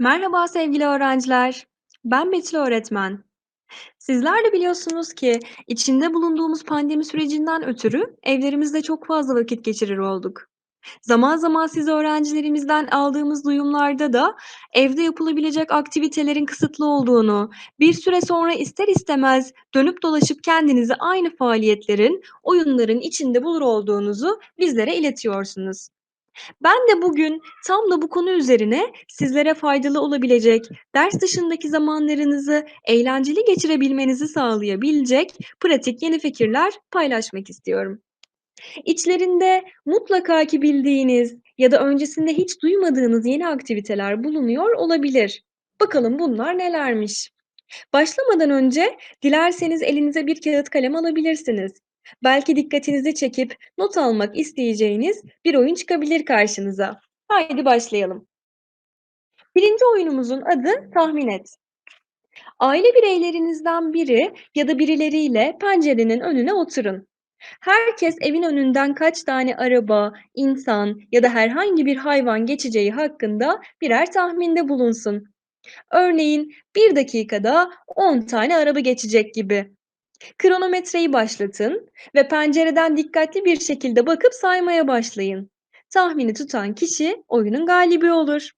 Merhaba sevgili öğrenciler. Ben Betül öğretmen. Sizler de biliyorsunuz ki içinde bulunduğumuz pandemi sürecinden ötürü evlerimizde çok fazla vakit geçirir olduk. Zaman zaman siz öğrencilerimizden aldığımız duyumlarda da evde yapılabilecek aktivitelerin kısıtlı olduğunu, bir süre sonra ister istemez dönüp dolaşıp kendinizi aynı faaliyetlerin, oyunların içinde bulur olduğunuzu bizlere iletiyorsunuz. Ben de bugün tam da bu konu üzerine sizlere faydalı olabilecek, ders dışındaki zamanlarınızı eğlenceli geçirebilmenizi sağlayabilecek pratik yeni fikirler paylaşmak istiyorum. İçlerinde mutlaka ki bildiğiniz ya da öncesinde hiç duymadığınız yeni aktiviteler bulunuyor olabilir. Bakalım bunlar nelermiş? Başlamadan önce dilerseniz elinize bir kağıt kalem alabilirsiniz. Belki dikkatinizi çekip not almak isteyeceğiniz bir oyun çıkabilir karşınıza. Haydi başlayalım. Birinci oyunumuzun adı tahmin et. Aile bireylerinizden biri ya da birileriyle pencerenin önüne oturun. Herkes evin önünden kaç tane araba, insan ya da herhangi bir hayvan geçeceği hakkında birer tahminde bulunsun. Örneğin bir dakikada 10 tane araba geçecek gibi. Kronometreyi başlatın ve pencereden dikkatli bir şekilde bakıp saymaya başlayın. Tahmini tutan kişi oyunun galibi olur.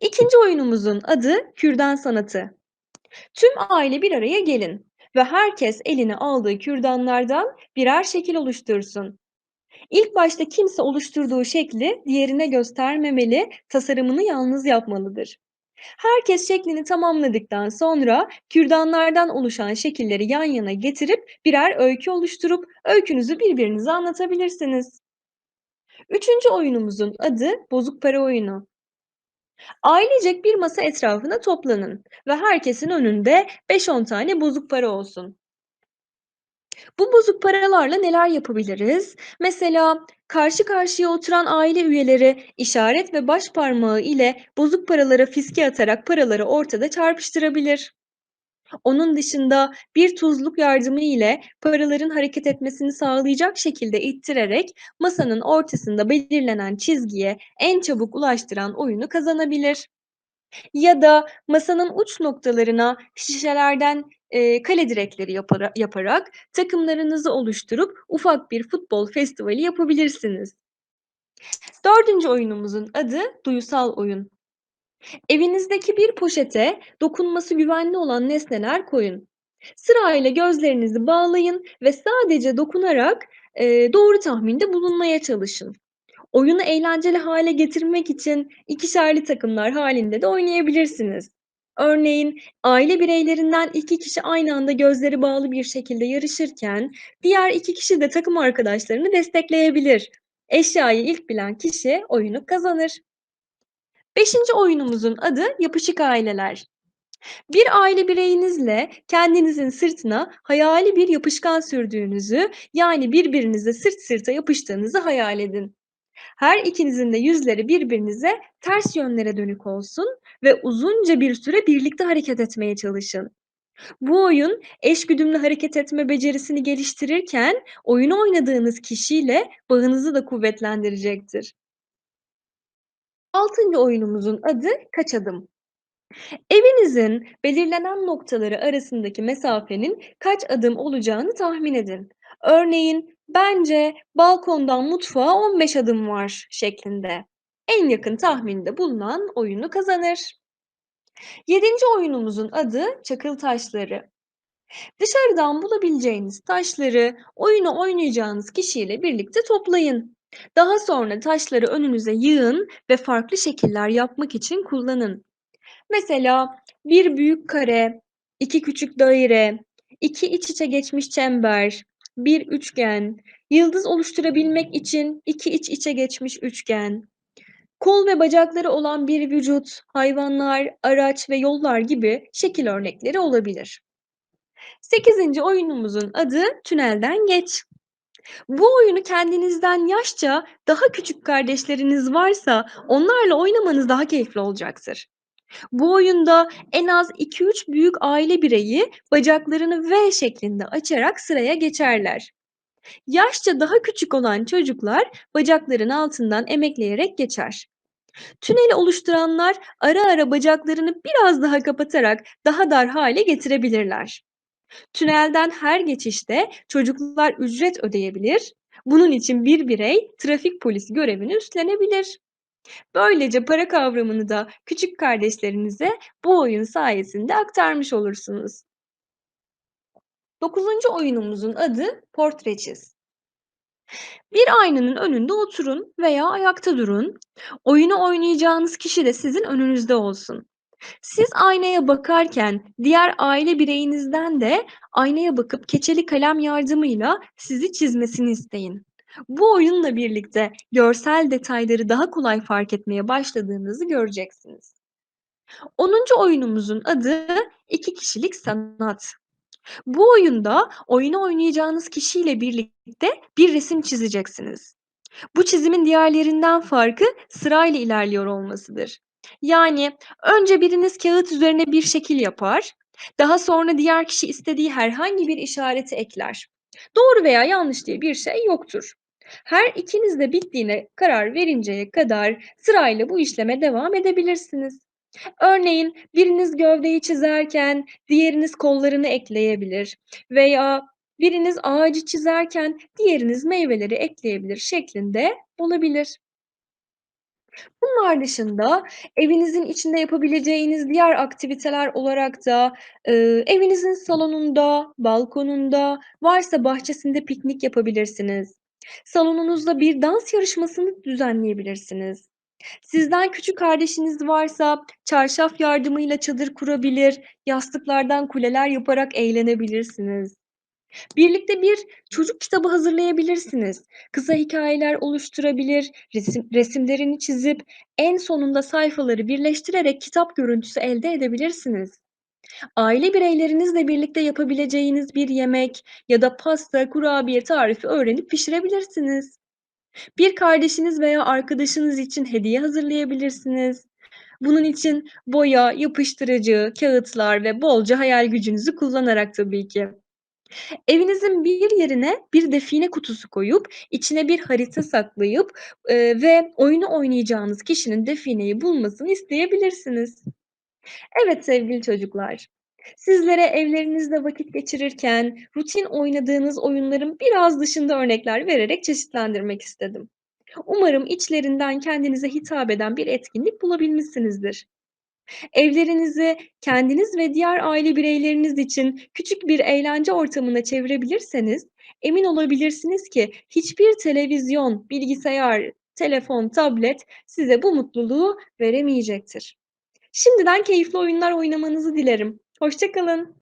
İkinci oyunumuzun adı kürdan sanatı. Tüm aile bir araya gelin ve herkes eline aldığı kürdanlardan birer şekil oluştursun. İlk başta kimse oluşturduğu şekli diğerine göstermemeli, tasarımını yalnız yapmalıdır. Herkes şeklini tamamladıktan sonra kürdanlardan oluşan şekilleri yan yana getirip birer öykü oluşturup öykünüzü birbirinize anlatabilirsiniz. Üçüncü oyunumuzun adı bozuk para oyunu. Ailecek bir masa etrafına toplanın ve herkesin önünde 5-10 tane bozuk para olsun. Bu bozuk paralarla neler yapabiliriz? Mesela karşı karşıya oturan aile üyeleri işaret ve baş parmağı ile bozuk paralara fiske atarak paraları ortada çarpıştırabilir. Onun dışında bir tuzluk yardımı ile paraların hareket etmesini sağlayacak şekilde ittirerek masanın ortasında belirlenen çizgiye en çabuk ulaştıran oyunu kazanabilir. Ya da masanın uç noktalarına şişelerden, eee, kale direkleri yapara yaparak takımlarınızı oluşturup ufak bir futbol festivali yapabilirsiniz. Dördüncü oyunumuzun adı duyusal oyun. Evinizdeki bir poşete dokunması güvenli olan nesneler koyun. Sırayla gözlerinizi bağlayın ve sadece dokunarak, eee, doğru tahminde bulunmaya çalışın. Oyunu eğlenceli hâle getirmek için ikişerli takımlar hâlinde de oynayabilirsiniz. Örneğin, aile bireylerinden 2 kişi aynı anda gözleri bağlı bir şekilde yarışırken diğer 2 kişi de takım arkadaşlarını destekleyebilir. Eşyayı ilk bilen kişi oyunu kazanır. Beşinci oyunumuzun adı yapışık aileler. Bir aile bireyinizle kendinizin sırtına hayali bir yapışkan sürdüğünüzü, yani birbirinize sırt sırta yapıştığınızı hayal edin. Her ikinizin de yüzleri birbirinize ters yönlere dönük olsun ve uzunca bir süre birlikte hareket etmeye çalışın. Bu oyun eşgüdümlü hareket etme becerisini geliştirirken oyunu oynadığınız kişiyle bağınızı da kuvvetlendirecektir. Altıncı oyunumuzun adı kaç adım. Evinizin belirlenen noktaları arasındaki mesafenin kaç adım olacağını tahmin edin. Örneğin, "Bence balkondan mutfağa 15 adım var." şeklinde. En yakın tahminde bulunan oyunu kazanır. Yedinci oyunumuzun adı çakıl taşları. Dışarıdan bulabileceğiniz taşları oyunu oynayacağınız kişiyle birlikte toplayın. Daha sonra taşları önünüze yığın ve farklı şekiller yapmak için kullanın. Mesela bir büyük kare, 2 küçük daire, 2 iç içe geçmiş çember, bir üçgen, yıldız oluşturabilmek için 2 iç içe geçmiş üçgen, kol ve bacakları olan bir vücut, hayvanlar, araç ve yollar gibi şekil örnekleri olabilir. Sekizinci oyunumuzun adı tünelden geç. Bu oyunu kendinizden yaşça daha küçük kardeşleriniz varsa onlarla oynamanız daha keyifli olacaktır. Bu oyunda en az 2-3 büyük aile bireyi bacaklarını V şeklinde açarak sıraya geçerler. Yaşça daha küçük olan çocuklar bacakların altından emekleyerek geçer. Tüneli oluşturanlar ara ara bacaklarını biraz daha kapatarak daha dar hale getirebilirler. Tünelden her geçişte çocuklar ücret ödeyebilir. Bunun için bir birey trafik polisi görevini üstlenebilir. Böylece para kavramını da küçük kardeşlerinize bu oyun sayesinde aktarmış olursunuz. Dokuzuncu oyunumuzun adı Portre Çiz. Bir aynanın önünde oturun veya ayakta durun. Oyunu oynayacağınız kişi de sizin önünüzde olsun. Siz aynaya bakarken diğer aile bireyinizden de aynaya bakıp keçeli kalem yardımıyla sizi çizmesini isteyin. Bu oyunla birlikte görsel detayları daha kolay fark etmeye başladığınızı göreceksiniz. Onuncu oyunumuzun adı İki Kişilik Sanat. Bu oyunda oyunu oynayacağınız kişiyle birlikte bir resim çizeceksiniz. Bu çizimin diğerlerinden farkı sırayla ilerliyor olmasıdır. Yani önce biriniz kağıt üzerine bir şekil yapar, daha sonra diğer kişi istediği herhangi bir işareti ekler. Doğru veya yanlış diye bir şey yoktur. Her ikiniz de bittiğine karar verinceye kadar sırayla bu işleme devam edebilirsiniz. Örneğin biriniz gövdeyi çizerken diğeriniz kollarını ekleyebilir veya biriniz ağacı çizerken diğeriniz meyveleri ekleyebilir şeklinde olabilir. Bunlar dışında evinizin içinde yapabileceğiniz diğer aktiviteler olarak da, eee, evinizin salonunda, balkonunda, varsa bahçesinde piknik yapabilirsiniz. Salonunuzda bir dans yarışmasını düzenleyebilirsiniz. Sizden küçük kardeşiniz varsa çarşaf yardımıyla çadır kurabilir, yastıklardan kuleler yaparak eğlenebilirsiniz. Birlikte bir çocuk kitabı hazırlayabilirsiniz. Kısa hikâyeler oluşturabilir, resim resimlerini çizip en sonunda sayfaları birleştirerek kitap görüntüsü elde edebilirsiniz. Aile bireylerinizle birlikte yapabileceğiniz bir yemek ya da pasta, kurabiye tarifi öğrenip pişirebilirsiniz. Bir kardeşiniz veya arkadaşınız için hediye hazırlayabilirsiniz. Bunun için boya, yapıştırıcı, kağıtlar ve bolca hayal gücünüzü kullanarak tabii ki. Evinizin bir yerine bir define kutusu koyup, içine bir harita saklayıp, eee, ve oyunu oynayacağınız kişinin defineyi bulmasını isteyebilirsiniz. Evet sevgili çocuklar, sizlere evlerinizde vakit geçirirken rutin oynadığınız oyunların biraz dışında örnekler vererek çeşitlendirmek istedim. Umarım içlerinden kendinize hitap eden bir etkinlik bulabilmişsinizdir. Evlerinizi kendiniz ve diğer aile bireyleriniz için küçük bir eğlence ortamına çevirebilirseniz, emin olabilirsiniz ki hiçbir televizyon, bilgisayar, telefon, tablet size bu mutluluğu veremeyecektir. Şimdiden keyifli oyunlar oynamanızı dilerim. Hoşça kalın.